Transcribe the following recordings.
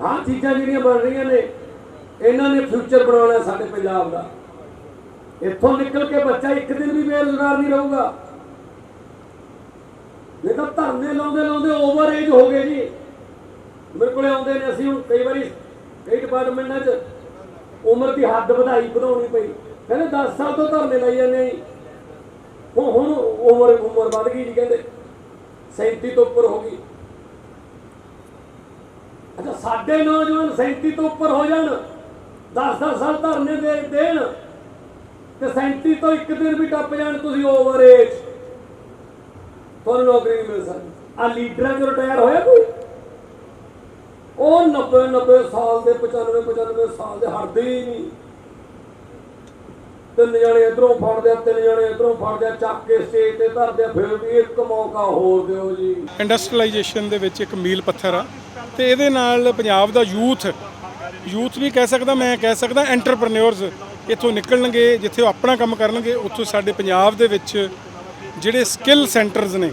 ਆਹ ਚੀਜ਼ਾਂ ਜਿਹੜੀਆਂ ਬਣ ਰਹੀਆਂ ਨੇ, ਇਹਨਾਂ ਨੇ ਫਿਊਚਰ ਬਣਾਉਣਾ ਸਾਡੇ ਪੰਜਾਬ ਦਾ। ਇੱਥੋਂ ਨਿਕਲ ਕੇ ਬੱਚਾ ਇੱਕ ਦਿਨ ਵੀ ਬੇਰੁਜ਼ਗਾਰ ਨਹੀਂ ਰਹੂਗਾ। ਨਹੀਂ ਤਾਂ ਧਰਨੇ ਲਾਉਂਦੇ ਲਾਉਂਦੇ ਓਵਰ ਏਜ ਹੋ ਗਏ ਜੀ। ਮੇਰੇ ਕੋਲੇ ਆਉਂਦੇ ਨੇ ਅਸੀਂ ਹੁਣ ਕਈ ਵਾਰੀ ਕਈ ਡਿਪਾਰਟਮੈਂਟਾਂ 'ਚ ਉਮਰ ਦੀ ਹੱਦ ਵਧਾਈ ਵਧਾਉਣੀ ਪਈ। ਕਹਿੰਦੇ 10 ਸਾਲ ਤੋਂ ਧਰਨੇ ਲਾਈ ਜਾਂਦੇ ਜੀ। ਹੁਣ ਹੁਣ ਉਮਰ ਉਮਰ ਵੱਧ ਗਈ ਜੀ ਕਹਿੰਦੇ। 37 ਤੋਂ ਉੱਪਰ ਹੋ ਗਈ। ਅੱਛਾ, ਸਾਡੇ ਨੌਜਵਾਨ 37 ਤੋਂ ਉੱਪਰ ਹੋ ਜਾਣ 10-10 ਸਾਲ ਧਰਨੇ ਦੇ ਦੇਣ, ਤੇ 37 ਤੋਂ ਇੱਕ ਦਿਨ ਵੀ ਟੱਪ ਜਾਣ ਤੁਸੀਂ ਓਵਰ ਏਜ ਤੁਹਾਨੂੰ ਨੌਕਰੀ ਨਹੀਂ ਮਿਲ ਸਕਦੀ। ਆ ਲੀਡਰਾਂ ਚੋਂ ਰਿਟਾਇਰ ਹੋਇਆ ਕੋਈ? ਉਹ 90 90 ਸਾਲ ਦੇ 95 95 ਸਾਲ ਦੇ, ਹਟਦੇ ਹੀ ਨਹੀਂ। ਤਿੰਨ ਜਣੇ ਇਧਰੋਂ ਫੜਦੇ ਆ ਤਿੰਨ ਜਣੇ ਇਧਰੋਂ ਫੜਦੇ ਆ ਚੱਕ ਕੇ ਸਟੇਜ ਤੇ ਧਰਦੇ ਆ ਫਿਰ ਵੀ ਇੱਕ ਮੌਕਾ ਹੋਰ ਦਿਓ ਜੀ। ਇੰਡਸਟਰੀਲਾਈਜੇਸ਼ਨ ਦੇ ਵਿੱਚ ਇੱਕ ਮੀਲ ਪੱਥਰ ਆ। ਤੇ ਇਹਦੇ ਨਾਲ ਪੰਜਾਬ ਦਾ ਯੂਥ ਯੂਥ ਵੀ ਕਹਿ ਸਕਦਾ, ਮੈਂ ਕਹਿ ਸਕਦਾ ਐਂਟਰਪ੍ਰੈਨਿਓਰਸ ਇੱਥੋਂ ਨਿਕਲਣਗੇ, ਜਿੱਥੇ ਉਹ ਆਪਣਾ ਕੰਮ ਕਰਨਗੇ, ਉੱਥੋਂ ਸਾਡੇ ਪੰਜਾਬ ਦੇ ਵਿੱਚ ਜਿਹੜੇ ਸਕਿੱਲ ਸੈਂਟਰਸ ਨੇ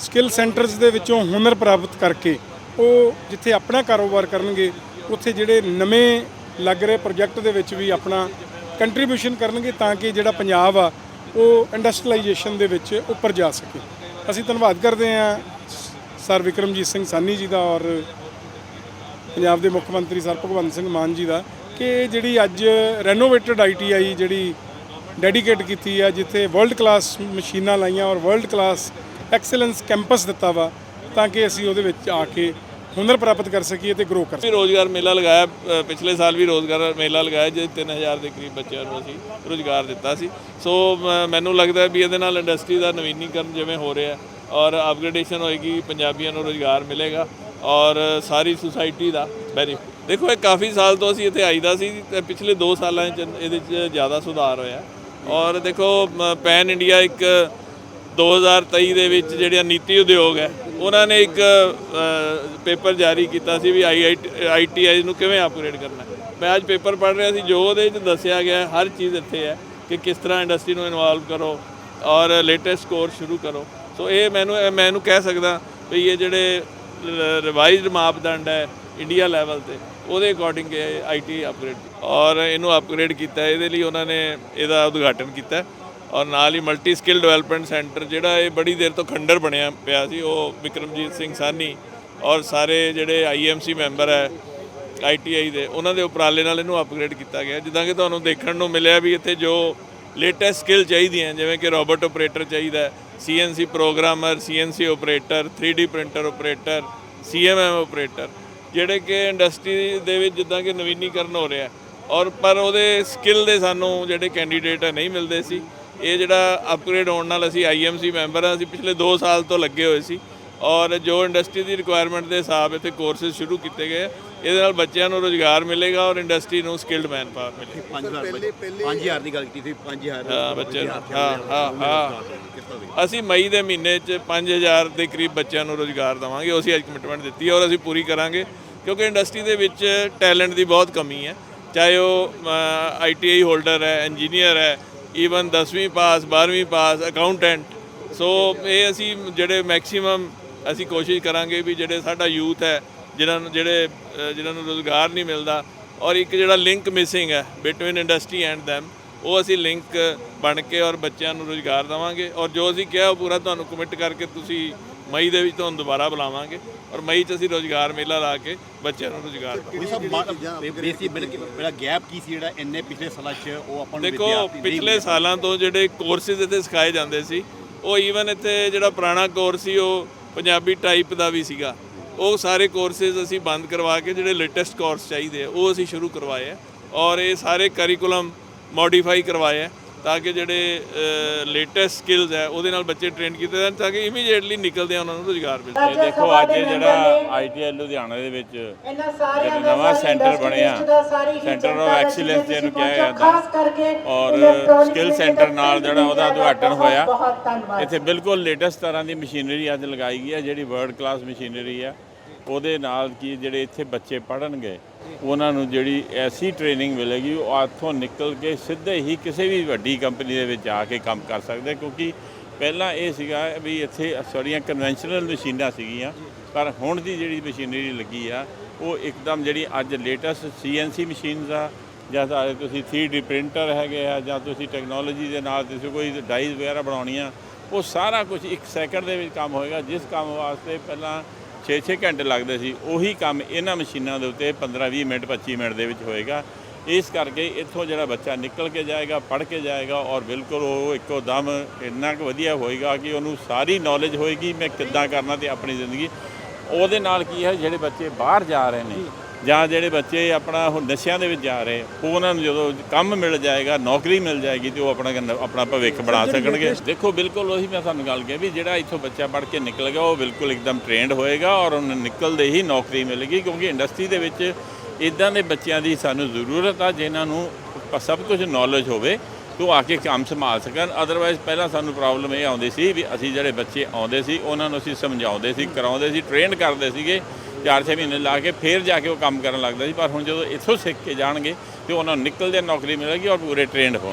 ਸਕਿੱਲ ਸੈਂਟਰਸ ਦੇ ਵਿੱਚੋਂ ਹੁਨਰ ਪ੍ਰਾਪਤ ਕਰਕੇ ਉਹ ਜਿੱਥੇ ਆਪਣਾ ਕਾਰੋਬਾਰ ਕਰਨਗੇ, ਉੱਥੇ ਜਿਹੜੇ ਨਵੇਂ ਲੱਗ ਰਹੇ ਪ੍ਰੋਜੈਕਟ ਦੇ ਵਿੱਚ ਵੀ ਆਪਣਾ ਕੰਟਰੀਬਿਊਸ਼ਨ ਕਰਨਗੇ ਤਾਂ ਕਿ ਜਿਹੜਾ ਪੰਜਾਬ ਆ, ਉਹ ਇੰਡਸਟਰੀਲਾਈਜੇਸ਼ਨ ਦੇ ਵਿੱਚ ਉੱਪਰ ਜਾ ਸਕੇ। ਅਸੀਂ ਧੰਨਵਾਦ ਕਰਦੇ ਹਾਂ ਸਰ ਵਿਕਰਮਜੀਤ ਸਿੰਘ ਸਾਨੀ ਜੀ ਦਾ ਔਰ ਪੰਜਾਬ ਦੇ ਮੁੱਖ ਮੰਤਰੀ ਸਰ ਭਗਵੰਤ ਸਿੰਘ ਮਾਨ ਜੀ ਦਾ ਕਿ ਜਿਹੜੀ ਅੱਜ ਰੈਨੋਵੇਟਡ ਆਈਟੀਆਈ ਜਿਹੜੀ ਡੈਡੀਕੇਟ ਕੀਤੀ ਆ, ਜਿੱਥੇ ਵਰਲਡ ਕਲਾਸ ਮਸ਼ੀਨਾਂ ਲਾਈਆਂ ਔਰ ਵਰਲਡ ਕਲਾਸ ਐਕਸਲੈਂਸ ਕੈਂਪਸ ਦਿੱਤਾ ਵਾ, ਤਾਂ ਕਿ ਅਸੀਂ ਉਹਦੇ ਵਿੱਚ ਆ ਕੇ ਹੁਨਰ ਪ੍ਰਾਪਤ ਕਰ ਸਕੀਏ ਤੇ ਗਰੋ ਕਰ ਸਕੀਏ। ਰੋਜ਼ਗਾਰ ਮੇਲਾ ਲਗਾਇਆ ਪਿਛਲੇ ਸਾਲ ਵੀ ਰੋਜ਼ਗਾਰ ਮੇਲਾ ਲਗਾਇਆ ਜਿਹਦੇ 3000 ਦੇ ਕਰੀਬ ਬੱਚਿਆਂ ਨੂੰ ਅਸੀਂ ਰੋਜ਼ਗਾਰ ਦਿੱਤਾ ਸੀ। ਸੋ ਮ- ਮੈਨੂੰ ਲੱਗਦਾ ਵੀ ਇਹਦੇ ਨਾਲ ਇੰਡਸਟਰੀ ਦਾ ਨਵੀਨੀਕਰਨ ਜਿਵੇਂ ਹੋ ਰਿਹਾ ਔਰ ਅਪਗ੍ਰੇਡੇਸ਼ਨ ਹੋਏਗੀ, ਪੰਜਾਬੀਆਂ ਨੂੰ ਰੋਜ਼ਗਾਰ ਮਿਲੇਗਾ ਔਰ ਸਾਰੀ ਸੁਸਾਇਟੀ ਦਾ ਬੈਨੀਫਿਟ ਦੇਖੋ, ਇਹ ਕਾਫੀ ਸਾਲ ਤੋਂ ਅਸੀਂ ਇੱਥੇ ਆਈਦਾ ਸੀ ਤੇ ਪਿਛਲੇ 2 ਸਾਲਾਂ 'ਚ ਇਹਦੇ 'ਚ ਜ਼ਿਆਦਾ ਸੁਧਾਰ ਹੋਇਆ। ਔਰ ਦੇਖੋ ਪੈਨ ਇੰਡੀਆ ਇੱਕ 2023 ਦੇ ਵਿੱਚ ਜਿਹੜੀਆਂ ਨੀਤੀ ਉਦਯੋਗ ਹੈ, ਉਹਨਾਂ ਨੇ ਇੱਕ ਪੇਪਰ ਜਾਰੀ ਕੀਤਾ ਸੀ ਵੀ ਆਈਟੀਆਈ ਨੂੰ ਕਿਵੇਂ ਅਪਗ੍ਰੇਡ ਕਰਨਾ ਮੈਂ ਅੱਜ ਪੇਪਰ ਪੜ੍ਹ ਰਿਹਾ ਸੀ, ਜੋ ਉਹਦੇ ਵਿੱਚ ਦੱਸਿਆ ਗਿਆ ਹਰ ਚੀਜ਼ ਇੱਥੇ ਹੈ ਕਿ ਕਿਸ ਤਰ੍ਹਾਂ ਇੰਡਸਟਰੀ ਨੂੰ ਇਨਵੋਲਵ ਕਰੋ ਔਰ ਲੇਟੈਸਟ ਕੋਰਸ ਸ਼ੁਰੂ ਕਰੋ। ਸੋ ਇਹ ਮੈਨੂੰ ਮੈਂ ਇਹਨੂੰ ਕਹਿ ਸਕਦਾ ਵੀ ਇਹ ਜਿਹੜੇ ਰਿਵਾਈਜ਼ਡ ਮਾਪਦੰਡ ਹੈ ਇੰਡੀਆ ਲੈਵਲ ਤੇ, ਉਹਦੇ ਅਕੋਰਡਿੰਗ ਇਹ ਆਈਟੀ ਅਪਗ੍ਰੇਡ ਔਰ ਇਹਨੂੰ ਅਪਗ੍ਰੇਡ ਕੀਤਾ, ਇਹਦੇ ਲਈ ਉਹਨਾਂ ਨੇ ਇਹਦਾ ਉਦਘਾਟਨ ਕੀਤਾ। ਔਰ ਨਾਲ ਹੀ ਮਲਟੀ ਸਕਿੱਲ ਡਿਵੈਲਪਮੈਂਟ ਸੈਂਟਰ ਜਿਹੜਾ ਇਹ ਬੜੀ ਦੇਰ ਤੋਂ ਖੰਡਰ ਬਣਿਆ ਪਿਆ ਸੀ, ਉਹ ਵਿਕਰਮਜੀਤ ਸਿੰਘ ਸਾਨੀ ਔਰ ਸਾਰੇ ਜਿਹੜੇ ਆਈਐਮਸੀ ਮੈਂਬਰ ਹੈ ਆਈਟੀਆਈ ਦੇ, ਉਹਨਾਂ ਦੇ ਉਪਰਾਲੇ ਨਾਲ ਇਹਨੂੰ ਅਪਗ੍ਰੇਡ ਕੀਤਾ ਗਿਆ। ਜਿੱਦਾਂ ਕਿ ਤੁਹਾਨੂੰ ਦੇਖਣ ਨੂੰ ਮਿਲਿਆ ਵੀ ਇੱਥੇ ਜੋ ਲੇਟੈਸਟ ਸਕਿੱਲ ਚਾਹੀਦੀਆਂ ਜਿਵੇਂ ਕਿ ਰੋਬੋਟ ਆਪਰੇਟਰ ਚਾਹੀਦਾ ਹੈ CNC programmer CNC operator 3D printer operator CMM operator ਜਿਹੜੇ ਕਿ ਇੰਡਸਟਰੀ ਦੇ ਵਿੱਚ ਜਿੱਦਾਂ ਕਿ ਨਵੀਨੀਕਰਨ ਹੋ ਰਿਹਾ ਔਰ ਪਰ ਉਹਦੇ ਸਕਿੱਲ ਦੇ ਸਾਨੂੰ ਜਿਹੜੇ ਕੈਂਡੀਡੇਟ ਨਹੀਂ ਮਿਲਦੇ ਸੀ। ਇਹ ਜਿਹੜਾ ਅਪਗ੍ਰੇਡ ਹੋਣ ਨਾਲ ਅਸੀਂ ਆਈਐਮਸੀ ਮੈਂਬਰ ਹਾਂ, ਅਸੀਂ ਪਿਛਲੇ 2 ਸਾਲ ਤੋਂ ਲੱਗੇ ਹੋਏ ਸੀ। ਔਰ ਜੋ ਇੰਡਸਟਰੀ ਦੀ ਰਿਕੁਆਇਰਮੈਂਟ ਦੇ ਹਿਸਾਬ ਇੱਥੇ ਕੋਰਸਸ ਸ਼ੁਰੂ ਕੀਤੇ ਗਏ। ਇਹਦੇ ਨਾਲ ਬੱਚਿਆਂ ਨੂੰ ਰੋਜ਼ਗਾਰ ਮਿਲੇਗਾ ਔਰ ਇੰਡਸਟਰੀ ਨੂੰ ਸਕਿਲਡ ਮੈਨ ਪਾਵਰ ਮਿਲੇਗੀ। 5000 5000 ਦੀ ਗੱਲ ਕੀਤੀ ਸੀ 5000 ਹਾਂ ਬੱਚਿਆਂ ਨੂੰ ਹਾਂ ਹਾਂ ਹਾਂ। ਅਸੀਂ ਮਈ ਦੇ ਮਹੀਨੇ 'ਚ 5000 ਦੇ ਕਰੀਬ ਬੱਚਿਆਂ ਨੂੰ ਰੋਜ਼ਗਾਰ ਦੇਵਾਂਗੇ ਉਹ ਅਸੀਂ ਅੱਜ ਕਮਿਟਮੈਂਟ ਦਿੱਤੀ ਹੈ ਔਰ ਅਸੀਂ ਪੂਰੀ ਕਰਾਂਗੇ ਕਿਉਂਕਿ ਇੰਡਸਟਰੀ ਦੇ ਵਿੱਚ ਟੈਲੈਂਟ ਦੀ ਬਹੁਤ ਕਮੀ ਹੈ। ਚਾਹੇ ਉਹ ਆਈਟੀਆਈ ਹੋਲਡਰ ਹੈ ਇੰਜੀਨੀਅਰ ਹੈ ਈਵਨ 10ਵੀਂ ਪਾਸ 12ਵੀਂ ਪਾਸ ਅਕਾਊਂਟੈਂਟ ਸੋ ਇਹ ਅਸੀਂ ਜਿਹੜੇ ਮੈਕਸਿਮਮ ਅਸੀਂ ਕੋਸ਼ਿਸ਼ ਕਰਾਂਗੇ ਵੀ ਜਿਹੜੇ ਸਾਡਾ ਯੂਥ ਹੈ ਜਿਨ੍ਹਾਂ ਨੂੰ ਜਿਹੜੇ ਜਿਨ੍ਹਾਂ ਨੂੰ ਰੋਜ਼ਗਾਰ ਨਹੀਂ ਮਿਲਦਾ ਔਰ ਇੱਕ ਜਿਹੜਾ ਲਿੰਕ ਮਿਸਿੰਗ ਹੈ ਬਿਟਵੀਨ ਇੰਡਸਟਰੀ ਐਂਡ them ਉਹ ਅਸੀਂ ਲਿੰਕ ਬਣ ਕੇ ਔਰ ਬੱਚਿਆਂ ਨੂੰ ਰੋਜ਼ਗਾਰ ਦੇਵਾਂਗੇ ਔਰ ਜੋ ਅਸੀਂ ਕਿਹਾ ਉਹ ਪੂਰਾ ਤੁਹਾਨੂੰ ਕਮਿਟ ਕਰਕੇ ਤੁਸੀਂ ਮਈ ਦੇ ਵਿੱਚ ਤੁਹਾਨੂੰ ਦੁਬਾਰਾ ਬੁਲਾਵਾਂਗੇ ਔਰ ਮਈ 'ਚ ਅਸੀਂ ਰੋਜ਼ਗਾਰ ਮੇਲਾ ਲਾ ਕੇ ਬੱਚਿਆਂ ਨੂੰ ਰੋਜ਼ਗਾਰ ਦੇਵਾਂਗੇ। ਇਹ ਸਭ ਬੇਸਿਕ ਬੜਾ ਗੈਪ ਕੀ ਸੀ ਜਿਹੜਾ ਇੰਨੇ ਪਿਛਲੇ ਸਾਲਾਂ 'ਚ ਉਹ ਆਪਾਂ ਨੂੰ ਦੇਖੋ ਪਿਛਲੇ ਸਾਲਾਂ ਤੋਂ ਜਿਹੜੇ ਕੋਰਸਿਸ ਇੱਥੇ ਸਿਖਾਏ ਜਾਂਦੇ ਸੀ ਉਹ ਈਵਨ ਇੱਥੇ ਜਿਹੜਾ ਪੁਰਾਣਾ ਕੋਰਸ ਸੀ ਉਹ ਪੰਜਾਬੀ ਟਾਈਪ ਦਾ ਵੀ ਸੀਗਾ। ਉਹ ਸਾਰੇ ਕੋਰਸਿਸ ਅਸੀਂ ਬੰਦ ਕਰਵਾ ਕੇ ਜਿਹੜੇ ਲੇਟੈਸਟ ਕੋਰਸ ਚਾਹੀਦੇ ਆ, ਉਹ ਅਸੀਂ ਸ਼ੁਰੂ ਕਰਵਾਏ ਆ। ਔਰ ਇਹ ਸਾਰੇ ਕਰਿਕੂਲਮ ਮੋਡੀਫਾਈ ਕਰਵਾਏ ਆ। ਤਾਂ ਕਿ ਜਿਹੜੇ ਲੇਟੈਸਟ ਸਕਿੱਲਸ ਹੈ ਉਹਦੇ ਨਾਲ ਬੱਚੇ ਟ੍ਰੇਨ ਕੀਤੇ ਜਾਣ ਤਾਂ ਕਿ ਇਮੀਡੀਏਟਲੀ ਨਿਕਲਦੇ ਆ ਉਹਨਾਂ ਨੂੰ ਰੋਜ਼ਗਾਰ ਮਿਲ ਜਾਵੇ ਦੇਖੋ ਅੱਜ ਜਿਹੜਾ ਆਈਟੀਐਲ ਲੁਧਿਆਣਾ ਦੇ ਵਿੱਚ ਜਿਹੜਾ ਨਵਾਂ ਸੈਂਟਰ ਬਣਿਆ ਸੈਂਟਰ ਆਫ ਐਕਸੀਲੈਂਸ ਜਿਹਨੂੰ ਕਿਹਾ ਜਾਂਦਾ। ਔਰ ਸਕਿੱਲ ਸੈਂਟਰ ਨਾਲ ਜਿਹੜਾ ਉਹਦਾ ਉਦਘਾਟਨ ਹੋਇਆ। ਇੱਥੇ ਬਿਲਕੁਲ ਲੇਟੈਸਟ ਤਰ੍ਹਾਂ ਦੀ ਮਸ਼ੀਨਰੀ ਅੱਜ ਲਗਾਈ ਗਈ ਹੈ ਜਿਹੜੀ ਵਰਲਡ ਕਲਾਸ ਮਸ਼ੀਨਰੀ ਆ ਉਹਦੇ ਨਾਲ ਕੀ ਜਿਹੜੇ ਇੱਥੇ ਬੱਚੇ ਪੜ੍ਹਨਗੇ, ਉਹਨਾਂ ਨੂੰ ਜਿਹੜੀ ਐਸੀ ਟ੍ਰੇਨਿੰਗ ਮਿਲੇਗੀ, ਉਹ ਇੱਥੋਂ ਨਿਕਲ ਕੇ ਸਿੱਧੇ ਹੀ ਕਿਸੇ ਵੀ ਵੱਡੀ ਕੰਪਨੀ ਦੇ ਵਿੱਚ ਜਾ ਕੇ ਕੰਮ ਕਰ ਸਕਦੇ ਕਿਉਂਕਿ ਪਹਿਲਾਂ ਇਹ ਸੀਗਾ ਵੀ ਇੱਥੇ ਸਾਰੀਆਂ ਕਨਵੈਨਸ਼ਨਲ ਮਸ਼ੀਨਾਂ ਸੀਗੀਆਂ, ਪਰ ਹੁਣ ਦੀ ਜਿਹੜੀ ਮਸ਼ੀਨਰੀ ਲੱਗੀ ਆ, ਉਹ ਇੱਕਦਮ ਜਿਹੜੀ ਅੱਜ ਲੇਟੈਸਟ ਸੀਐਨਸੀ ਮਸ਼ੀਨਸ ਆ, ਜਾਂ ਤਾਂ ਤੁਸੀਂ 3D ਪ੍ਰਿੰਟਰ ਹੈਗੇ ਆ, ਜਾਂ ਤੁਸੀਂ ਟੈਕਨੋਲੋਜੀ ਦੇ ਨਾਲ ਤੁਸੀਂ ਕੋਈ ਡਾਈਜ਼ ਵਗੈਰਾ ਬਣਾਉਣੀਆਂ, ਉਹ ਸਾਰਾ ਕੁਝ ਇੱਕ ਸੈਕਿੰਡ ਦੇ ਵਿੱਚ ਕੰਮ ਹੋਏਗਾ, ਜਿਸ ਕੰਮ ਵਾਸਤੇ ਪਹਿਲਾਂ 6-6 ਘੰਟੇ ਲੱਗਦੇ ਸੀ, ਉਹੀ ਕੰਮ ਇਹਨਾਂ ਮਸ਼ੀਨਾਂ ਦੇ ਉੱਤੇ 15-20 ਮਿੰਟ 25 ਮਿੰਟ ਦੇ ਵਿੱਚ ਹੋਏਗਾ। ਇਸ ਕਰਕੇ ਇੱਥੋਂ ਜਿਹੜਾ ਬੱਚਾ ਨਿਕਲ ਕੇ ਜਾਏਗਾ, ਪੜ੍ਹ ਕੇ ਜਾਏਗਾ ਔਰ ਬਿਲਕੁਲ ਉਹ ਇੱਕੋ ਦਮ ਇੰਨਾ ਕੁ ਵਧੀਆ ਹੋਏਗਾ ਕਿ ਉਹਨੂੰ ਸਾਰੀ ਨੌਲੇਜ ਹੋਏਗੀ, ਮੈਂ ਕਿੱਦਾਂ ਕਰਨਾ ਤੇ ਆਪਣੀ ਜ਼ਿੰਦਗੀ। ਉਹਦੇ ਨਾਲ ਕੀ ਹੈ, ਜਿਹੜੇ ਬੱਚੇ ਬਾਹਰ ਜਾ ਰਹੇ ਨੇ ਜਾਂ ਜਿਹੜੇ ਬੱਚੇ ਆਪਣਾ ਹੁਣ ਨਸ਼ਿਆਂ ਦੇ ਵਿੱਚ ਜਾ ਰਹੇ ਉਹ ਉਹਨਾਂ ਨੂੰ ਜਦੋਂ ਕੰਮ ਮਿਲ ਜਾਏਗਾ ਨੌਕਰੀ ਮਿਲ ਜਾਏਗੀ ਤੇ ਉਹ ਆਪਣਾ ਆਪਣਾ ਭਵਿੱਖ ਬਣਾ ਸਕਣਗੇ। ਦੇਖੋ ਬਿਲਕੁਲ ਉਹੀ ਮੈਂ ਤੁਹਾਨੂੰ ਗੱਲ ਕਿਹਾ ਵੀ ਜਿਹੜਾ ਇੱਥੋਂ ਬੱਚਾ ਪੜ੍ਹ ਕੇ ਨਿਕਲ ਗਿਆ ਉਹ ਬਿਲਕੁਲ ਇੱਕਦਮ ਟ੍ਰੇਨਡ ਹੋਏਗਾ ਔਰ ਉਹਨੂੰ ਨਿਕਲਦੇ ਹੀ ਨੌਕਰੀ ਮਿਲੇਗੀ ਕਿਉਂਕਿ ਇੰਡਸਟਰੀ ਦੇ ਵਿੱਚ ਇਦਾਂ ਦੇ ਬੱਚਿਆਂ ਦੀ ਸਾਨੂੰ ਜ਼ਰੂਰਤ ਆ ਜਿਨ੍ਹਾਂ ਨੂੰ ਸਭ ਕੁਝ ਨੌਲੇਜ ਹੋਵੇ ਤੇ ਉਹ ਆ ਕੇ ਕੰਮ ਸੰਭਾਲ ਸਕਣ। ਅਦਰਵਾਈਜ਼ ਪਹਿਲਾਂ ਸਾਨੂੰ ਪ੍ਰੋਬਲਮ ਇਹ ਆਉਂਦੀ ਸੀ ਵੀ ਅਸੀਂ ਜਿਹੜੇ ਬੱਚੇ ਆਉਂਦੇ ਸੀ ਉਹਨਾਂ ਨੂੰ ਅਸੀਂ ਸਮਝਾਉਂਦੇ ਸੀ ਕਰਾਉਂਦੇ ਸੀ ਟ੍ਰੇਨ ਕਰਦੇ ਸੀਗੇ। 4-6 ਮਹੀਨੇ ਲਾ ਕੇ ਫਿਰ ਜਾ ਕੇ ਉਹ ਕੰਮ ਕਰਨ ਲੱਗਦਾ ਸੀ। ਪਰ ਹੁਣ ਜਦੋਂ ਇੱਥੋਂ ਸਿੱਖ ਕੇ ਜਾਣਗੇ ਤੇ ਉਹਨਾਂ ਨੂੰ ਨਿਕਲਦੇ ਨੌਕਰੀ ਮਿਲੇਗੀ ਔਰ ਪੂਰੇ ਟ੍ਰੇਨਡ ਹੋਣ।